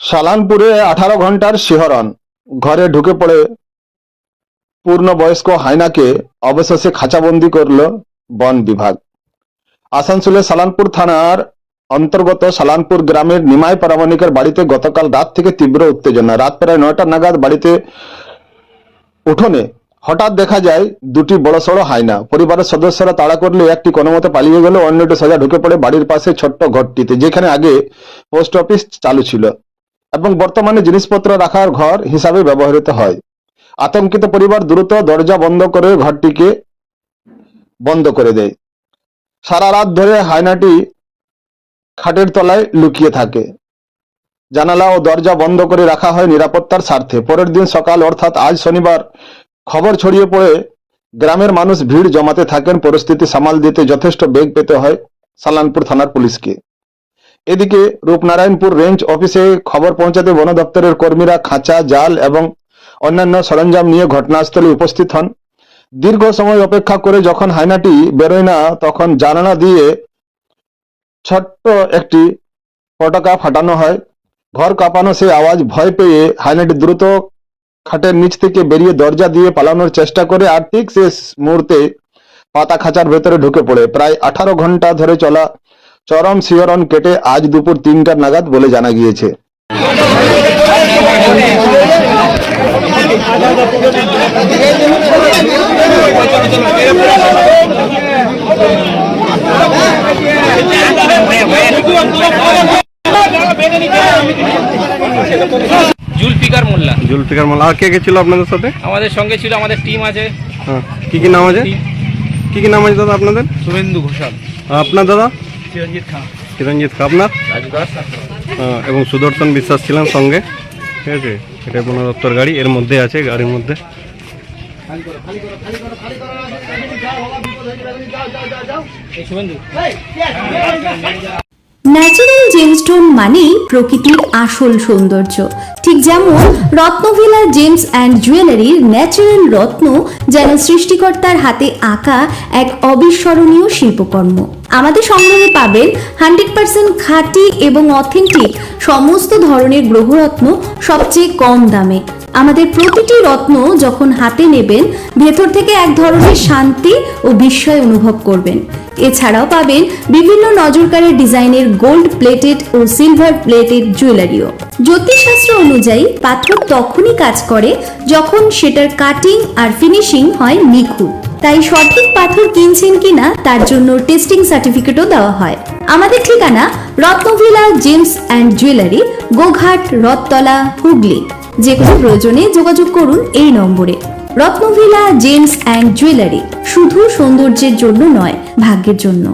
সালানপুরে আঠারো ঘণ্টার শিহরণ। ঘরে ঢুকে পড়ে পূর্ণবয়স্ক হায়নাকে অবশেষে খাঁচাবন্দি করল বন বিভাগ। আসানসোলের সালানপুর থানার অন্তর্গত সালানপুর গ্রামের নিমাই পারামানিকের বাড়িতে গতকাল রাত থেকে তীব্র উত্তেজনা। রাত প্রায় নয়টা নাগাদ বাড়িতে উঠোনে হঠাৎ দেখা যায় দুটি বড়সড় হায়না পরিবারের সদস্যরা তাড়া করলে একটি কোনোমতে পালিয়ে গেল অন্যটি সোজা ঢুকে পড়ে বাড়ির পাশে ছোট্ট ঘরটিতে, যেখানে আগে পোস্ট অফিস চালু ছিল। এবং বর্তমানে জিনিসপত্র রাখার ঘর হিসাবে ব্যবহৃত হয়। আতঙ্কিত পরিবার দ্রুত দরজা বন্ধ করে ঘরটিকে বন্ধ করে দেয়। সারা রাত ধরে হায়নাটি খাটের তলায় লুকিয়ে থাকে। জানালা ও দরজা বন্ধ করে রাখা হয় নিরাপত্তার স্বার্থে। পরের দিন সকাল, অর্থাৎ আজ শনিবার, খবর ছড়িয়ে পড়ে, গ্রামের মানুষ ভিড় জমাতে থাকেন। পরিস্থিতি সামাল দিতে যথেষ্ট বেগ পেতে হয় সালানপুর থানার পুলিশকে। এদিকে রূপনারায়ণপুর রেঞ্জ অফিসে খবর পৌঁছাতে বন দপ্তরের কর্মীরা খাঁচা, জাল এবং অন্যান্য সরঞ্জাম নিয়ে ঘটনাস্থলে উপস্থিত হন। দীর্ঘ সময় অপেক্ষা করে যখন হায়নাটি বেরোয় না, তখন জানালা দিয়ে ছোট্ট একটি পটাকা ফাটানো হয়। ঘর কাঁপানো সেই আওয়াজ ভয় পেয়ে হায়নাটি দ্রুত খাটের নিচ থেকে বেরিয়ে দরজা দিয়ে পালানোর চেষ্টা করে আর ঠিক শেষ মুহূর্তে পাতা খাঁচার ভেতরে ঢুকে পড়ে। প্রায় আঠারো ঘণ্টা ধরে চলা চরম শিহরণ কেটে আজ দুপুর তিনটা নাগাদ বলে জানা গিয়েছে। জুলফিকার মোল্লা। জুলফিকার মাল আর কে কে ছিল আপনাদের সাথে? আমাদের সঙ্গে ছিল আমাদের টিম আছে। হ্যাঁ। কি কি নাম আছে? কি কি নাম আছে দাদা আপনাদের? শুভেন্দু ঘোষাল। আপনার দাদা? চিরঞ্জিত খা। আপনার? এবং সুদর্শন বিশ্বাস ছিলেন সঙ্গে। ঠিক আছে? এটা বন দপ্তর গাড়ি এর মধ্যে আছে গাড়ির মধ্যে। ন্যাচারাল জেমস্টোন মানেই প্রকৃতির আসল সৌন্দর্য। ঠিক যেমন রত্নভিলা জেমস অ্যান্ড জুয়েলারির ন্যাচারাল রত্ন যেন সৃষ্টিকর্তার হাতে আঁকা এক অবিস্মরণীয় শিল্পকর্ম। আমাদের সংগ্রহে পাবেন হান্ড্রেড পার্সেন্ট খাঁটি এবং অথেন্টিক সমস্ত ধরনের গ্রহরত্ন সবচেয়ে কম দামে। আমাদের প্রতিটি রত্ন যখন হাতে নেবেন, ভেতর থেকে এক ধরনের শান্তি ও বিস্ময় অনুভব করবেন। এছাড়াও পাবেন বিভিন্ন নজরকারের ডিজাইনের গোল্ড প্লেটেড ও সিলভার প্লেটেড জুয়েলারিও। জ্যোতিষশাস্ত্র অনুযায়ী পাথর তখনই কাজ করে যখন সেটার কাটিং আর ফিনিশিং হয় নিখুঁত। তাই সঠিক পাথর কিনছেন কিনা তার জন্য টেস্টিং সার্টিফিকেটও দেওয়া হয়। আমাদের ঠিকানা Ratnavilla gems and jewellery, Goghat, Rathtala, Hooghly. যে কোনো প্রয়োজনে যোগাযোগ করুন এই নম্বরে। রত্নভিলা জেমস অ্যান্ড জুয়েলারি, শুধু সৌন্দর্যের জন্য নয়, ভাগ্যের জন্য।